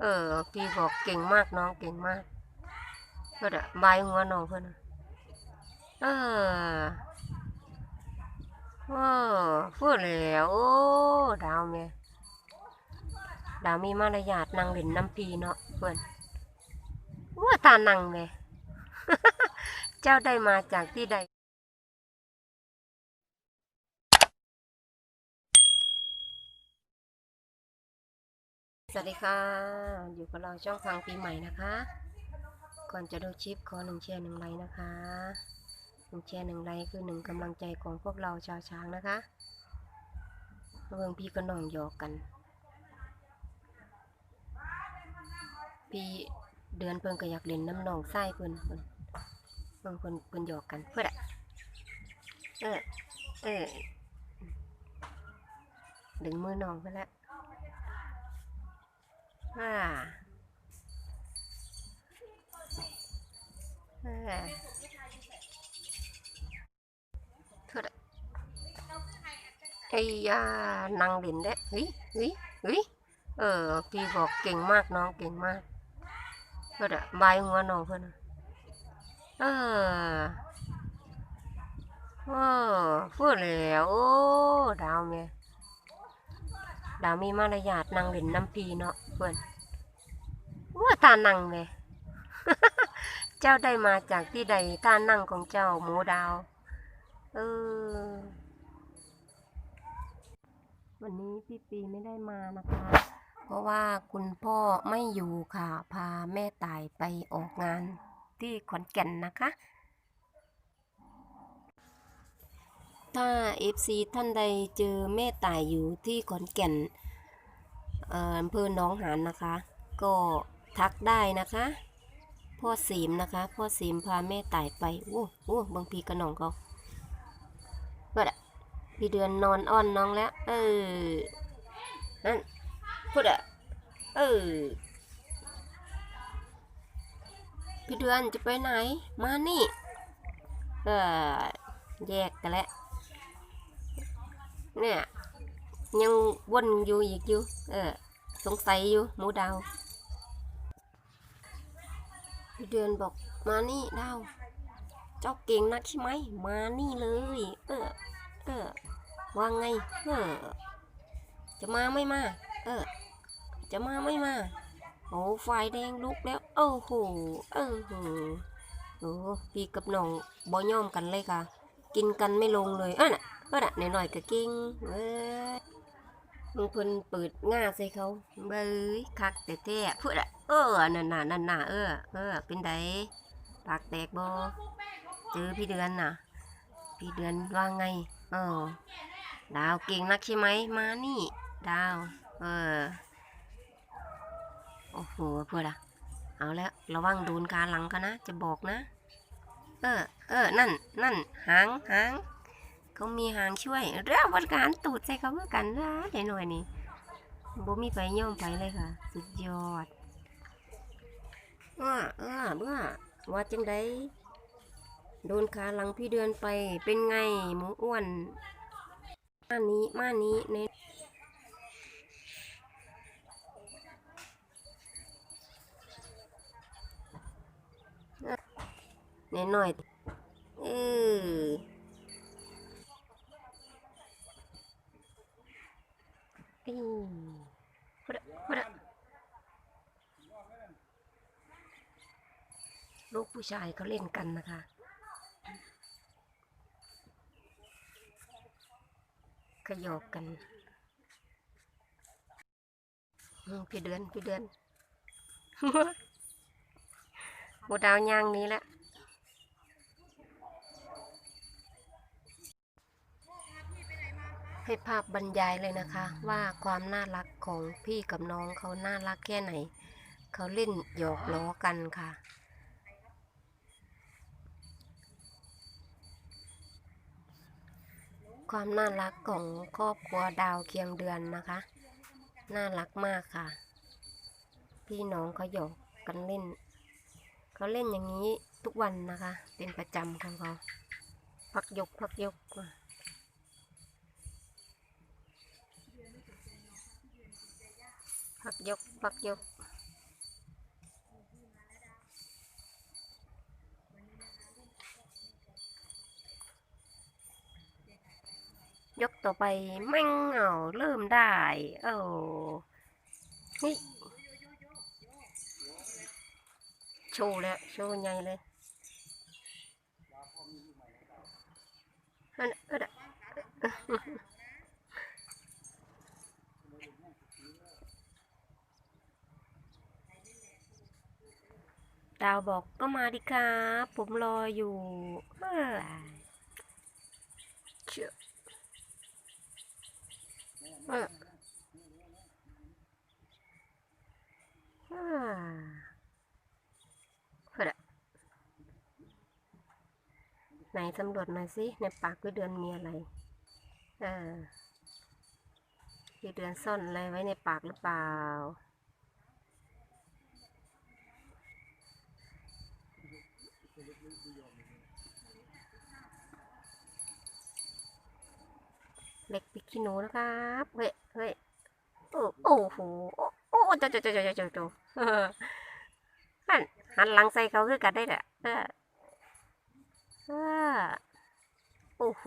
เออ พี่บอกเก่งมากน้องเก่งมากเพื่อนอะบายหัวน้องเพื่อนเออโอ้พูดแล้วโอ้ดาวเมียดาวมีมารยาทนางเล่นน้ำพีเนาะเพื่อนว่าตานังเลย เจ้าได้มาจากที่ใด วัสดีค่ะ อยู่กับเราช่องฟังปีใหม่นะคะ ก่อนจะดูชิปขอหนึ่งแชร์หนึ่งไลค์นะคะหนึ่งแชร์หนึ่งไลค์คือหนึ่งกำลังใจของพวกเราชาวช้างนะคะเบิ่งพี่ก็นองหยอกกัน พี่เดือนเพิ่นก็อยากเล่นน้ำนองไส้เพิ่นเพิ่นเพิ่นเพิ่นเพิ่นหยอกกันเพื่ออะเออเออดึงมือน้องไปแล้ว อ่าอ่าโทษอะไอ้ยานังเล่นได้เฮ้ยเฮ้ยเฮ้ยเออ พี่บอกเก่งมากน้องเก่งมากเพื่อนบายหัวน้องเพื่อนเออโอ้พูดแล้วดาวเมีย ดาวมีมารยาทนางเล่นน้ำพีเนาะเพื่อนว่าตานังเลย เจ้าได้มาจากที่ใดทานั่งของเจ้าหมูดาวเออวันนี้พี่ปีไม่ได้มานะคะ เพราะว่าคุณพ่อไม่อยู่ค่ะ พาแม่ตายไปออกงานที่ขอนแก่นนะคะ ถ้า FC ท่านใดเจอแม่ตายอยู่ที่ขอนแก่นอ่ออำเภอหนองหานนะคะ ก็ทักได้นะคะ พ่อสีมนะคะ พ่อสีมพาแม่ตายไปโอ้โอ้บางพีกระหน่องเขาเพื่ออะพี่เดือนนอนอ้อนน้องแล้ว เออนั่นพูดอะเออพี่เดือนจะไปไหน มานี่ เออแยกกันแล้ว เนี่ยยังวนอยู่อีกอยู่ เออ สงสัยอยู่หมูดาวเดือนบอกมานี่ดาว เจ้าเก่งนักใช่ไหม มานี่เลย เออ เออว่าไง เออ จะมาไม่มา เออ จะมาไม่มา โอ้ไฟแดงลุกแล้ว โอ้โห เออโหโอ้พี่กับน้องบ่ยอมกันเลยค่ะ กินกันไม่ลงเลยอะน่ะ ก็น่ะหน่อยๆก็เก่งเว้ยมึงเพิ่นเปิดง่าใส่เขาเบ้ยคักแต่แท้ๆพูดอะเออนั่นน่ะนั่นน่ะเออเออเป็นไดปากแตกบ่เจอพี่เดือนน่ะ พี่เดือนว่าไงเออดาวเก่งนักใช่ไหมมานี่ ดาว เออโอ้โหเพูดอะเอาแล้วระวังโดนกาหลังกันนะ จะบอกนะ เออ เออ นั่น นั่น หาง หาง เขามีหางช่วยเรื่องบริการตูดใส่เขาเมื่อกันนะเดี๋ยวหน่อยนี่บ่มีไฟย่อมไฟเลยค่ะ สุดยอดเออเออเมื่อว่าจังไดโดนขาหลังพี่เดือนไปเป็นไงหมูอ้วนมานี้มานี้เนเนหน่อยเออ อืมพุดพุดลูกผู้ชายเขาเล่นกันนะคะขยอกกันพี่เดือนพี่เดือนหมูดาวยางนี้แหละ ให้ภาพบรรยายเลยนะคะ ว่าความน่ารักของพี่กับน้องเขาน่ารักแค่ไหน เขาเล่นหยอกล้อกันค่ะ ความน่ารักของครอบครัวดาวเคียงเดือนนะคะ น่ารักมากค่ะ พี่น้องเขาหยอกกันเล่น เขาเล่นอย่างนี้ทุกวันนะคะ เป็นประจำของเขาพักยกพักยก ผักยกผักยกยกต่อไปมั่งเอาเริ่มได้เออนี่โชว์แล้วโชว์ใหญ่เลยอันนั้น ดาวบอกก็มาดิครับ ผมรออยู่เอ้ยเชื่อเอออ่าเพื่อนอะไหนสำรวจหน่อยสิในปากพี่เดือนมีอะไรเออพี่เดือนซ่อนอะไรไว้ในปากหรือเปล่า ล็กปิกขี้หนูนะครับเฮ้ยเฮ้ยโอ้โหโอ้โจ้าจ้าจ้าจ้าจ้าจ้าหันหันหลังใส่เขาคือกันได้แหละเออเออโอ้โห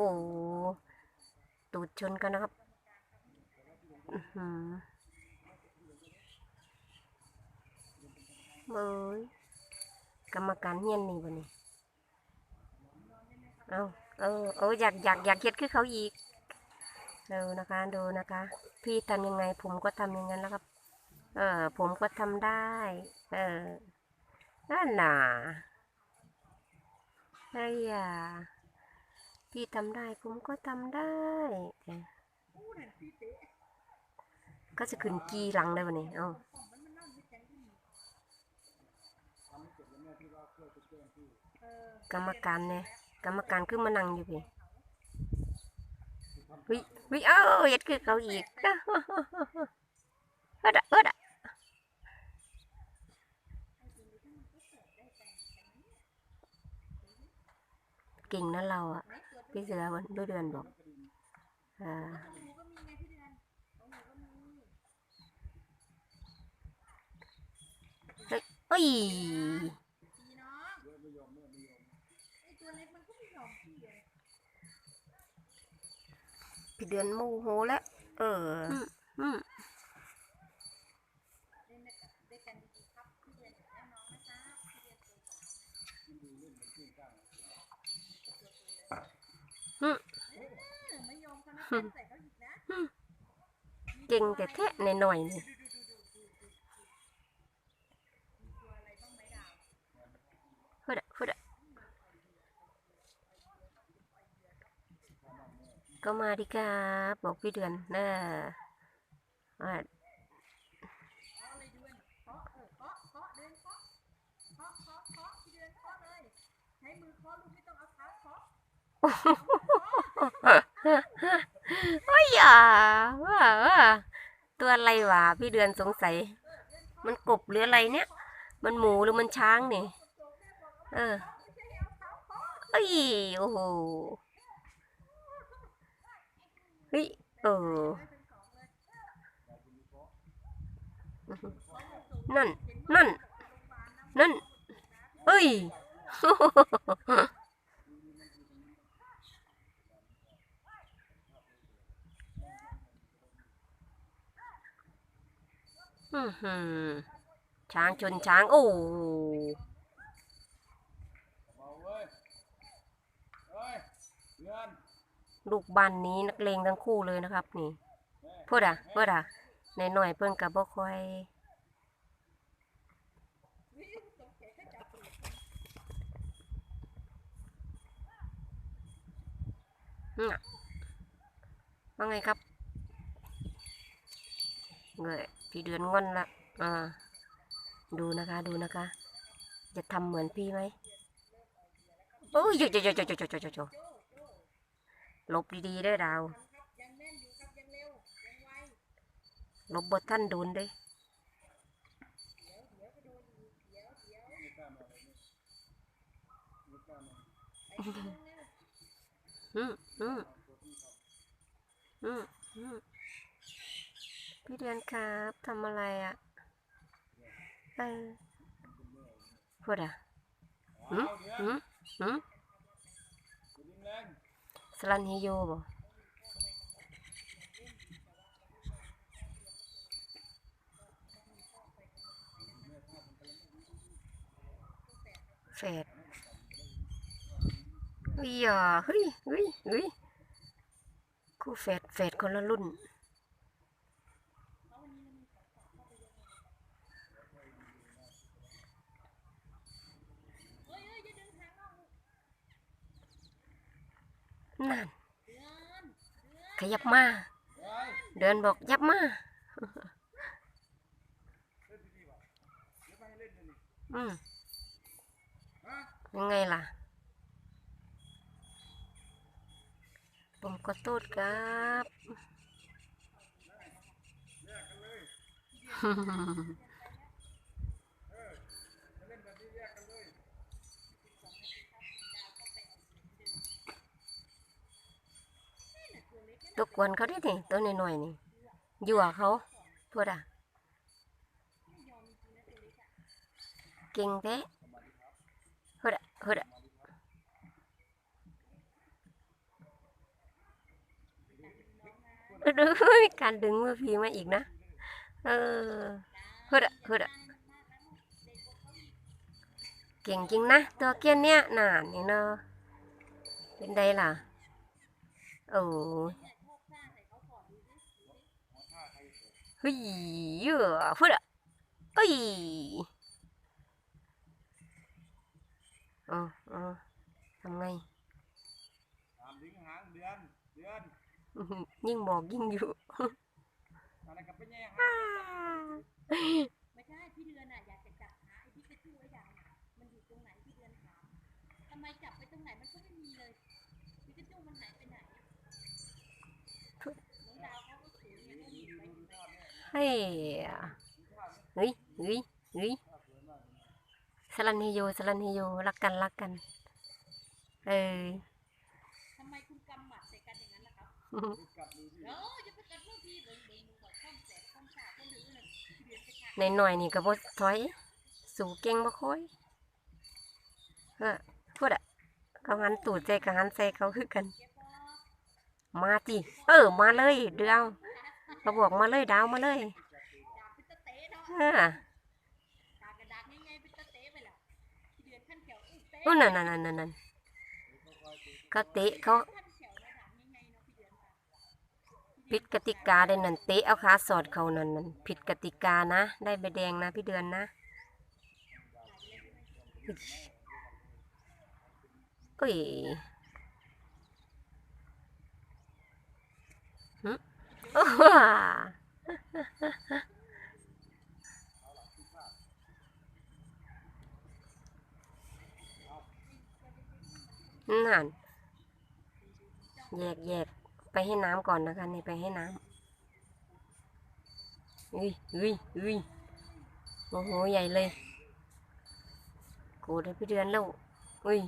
ตูดชนกันนะครับอือหือเบยกรรมการเฮียนนี่บ่นี่เอาเออเอออยากอยากอยากเฮ็ดคือเขาอีก ดูนะคะดูนะคะ พี่ทำยังไงผมก็ทำอย่างนั้นแล้วครับ เออผมก็ทำได้ เออนั่นน่ะไอ้ยาพี่ทำได้ผมก็ทำได้ก็จะขึ้นกีหลังเลยวันนี้เอ้ากรรมการเนี่ยกรรมการคือมานั่งอยู่พี่ วิวิเอ้าเฮ็ดคือเขาอีกเอิดอะเอิดอะเก่งนะเราอะพี่เสือวันด้วยเดือนบอกอ่าเฮ้ยเอ้ย พี่เดือนโมโหแล้วเอออืมอืมเก่งแต่แทะในหน่อยๆนี่พูดอะพูดอะ ก็มาดิครับบอกพี่เดือนนะอ่าโอ้ยอะว่าตัวอะไรวะพี่เดือนสงสัย มันกบหรืออะไรเนี่ย มันหมูหรือมันช้างนี่เออเอ้ยโอ้โห เฮ้ยเออ นั่น นั่น นั่นเอ้ยอื้อหือช้างชนช้าง โอ้ ลูกบานนี้นักเลงทั้งคู่เลยนะครับ นี่พูดอะพูดอะในหน่อยเพิ่นกับบ่ค่อยว่าไงครับเงยพี่เดือนงอนละอ่าดูนะคะ ดูนะคะ จะทำเหมือนพี่ไหมโอ้ยโจโจโจโจโจโจโจ ลบดีๆเด้อดาวหลบบทท่านโดนด้อืมอืมอืมอืมพี่เดือนครับทำอะไรอะเออพูดอะอืมอืมอืม สลันเฮโยบ่แฝดอุ้ยอ่เฮ้ยเฮ้ยเฮ้ยกูแฝดแฝดคนละรุ่น นั่นขยับมา เดินบอกยับมา อืมยังไงล่ะ ผมก็โทษครับ ตกวนเขาได้นี่ตัวน้อยๆนี่ยั่วเขาพวดอะเก่งแท้เฮ้ดอะเฮ้ดอะดูมีการดึงมือพีมาอีกนะ เออเฮ้ดอะเฮ้ดอะเก่งจริงนะ ตัวเกี้ยนเนี่ยนานนี่เนาะเป็นไดล่ะ โอ้ เฮ้ยเยอะเฮ้ดอะเอ้ยอ๋ออ๋อทำไงตามลิงหางเดือนเดือนอื้อหือยิ่งบอกยิ่งอยู่อะไรกับไปแย่หาไม่ใช่พี่เดือนน่ะอยากจะจับหาไอ้พิกาจูไอ้ดำน่ะมันอยู่ตรงไหนพี่เดือนถามทำไมจับไปตรงไหนมันก็ไม่มีเลยพิกาจูมันหายไปไหนอะน้องดาวเขาก็ถือเนี่ยเขาหยิบไปอยู่ไหน เฮ้ยเฮ้ยเฮ้ยเฮ้ยสลันเฮโยสลันเฮโยรักกันรักกัน เออทำไมคุณกำหมัดใส่กันอย่างนั้นล่ะครับกัดดูสิเดี๋ยวจะไปกัดพวกพี่เบิ่งเบิ่งมึงบอกข้อมแสบข้อมสาบข้อมหือน่ะพี่เดือนไปค่ะในหน่อยๆนี่ก็บ่ถอย สู่เก่งบ่ค่อยเออพูดอะเขาหันตูดใจกับหันใส่เขาคือกันเก็บบ่มาจิเออ มาเลยเดืาว เขาบอกมาเลยดาวมาเลยดาบเป็นตะเตะเนาะเออดาบกระดาษง่ายๆเป็นตะเตะไปละพี่เดือนขั้นแถวอุ้ยเตะนู่นนั่นนั่นนั่นนั่นเขาเตะเขาขั้นแถวนะดาบง่ายๆเนาะพี่เดือนค่ะผิดกติกาได้นั่นเตะเอาขาสอดเขานั่นนั่นผิดกติกานะ ได้ใบแดงนะพี่เดือนนะเอ้ยหึโอ้โห นั่นแยกแยกไปให้น้ำก่อนนะคะนี่ไปให้น้ำเฮ้ยเฮ้ยเฮ้ยโอ้โหใหญ่เลยโกรธให้พี่เดือนแล้วเฮ้ย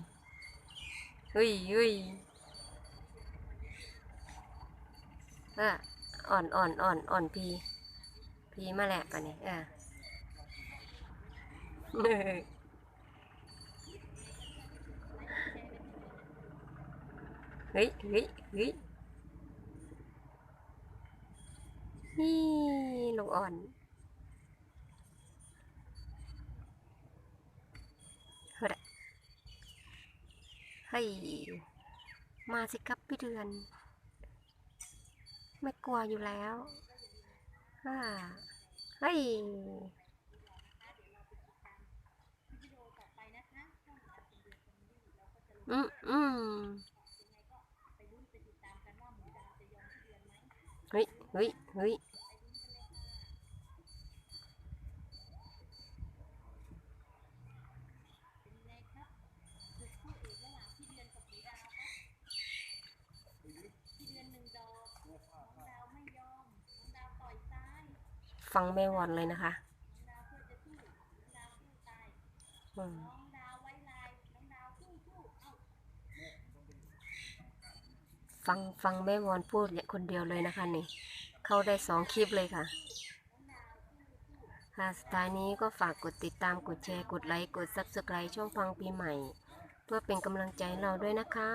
เฮ้ยเฮ้ยอะ อ่อนอ่อนอ่อนอ่อนพีพีมาแหละอันนี้อะเฮ้ยเฮ้ยเฮ้ยนี่ลูกอ่อนเฮ้ยมาสิครับพี่เดือน ไม่กลัวอยู่แล้วฮ่าเฮ้ยอืมอืมเฮ้ยเฮ้ยเฮ้ยลุ้นไปติดตามกันว่าหมูดาวจะยอมพี่เดือนไหม เฮ้ยเฮ้ยเฮ้ย ไปลุ้นกันเลยค่ะเป็นไงครับศึกคู่เอกระหว่างพี่เดือนกับหมูดาวครับพี่เดือนหนึ่งดอกน้องดาวไม่ยอมน้องดาวต่อยซ้าย ฟังแม่วอนเลยนะคะอืมฟังฟังแม่วอนพูดคนเดียวเลยนะคะนี่ เข้าได้สองคลิปเลยค่ะ ค่ะสุดท้ายนี้ก็ฝากกดติดตามกดแชร์กดไลค์กด Subscribe ช่องฟังปีใหม่ เพื่อเป็นกำลังใจเราด้วยนะคะ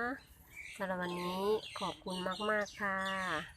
สำหรับวันนี้ขอบคุณมาก ๆ ค่ะ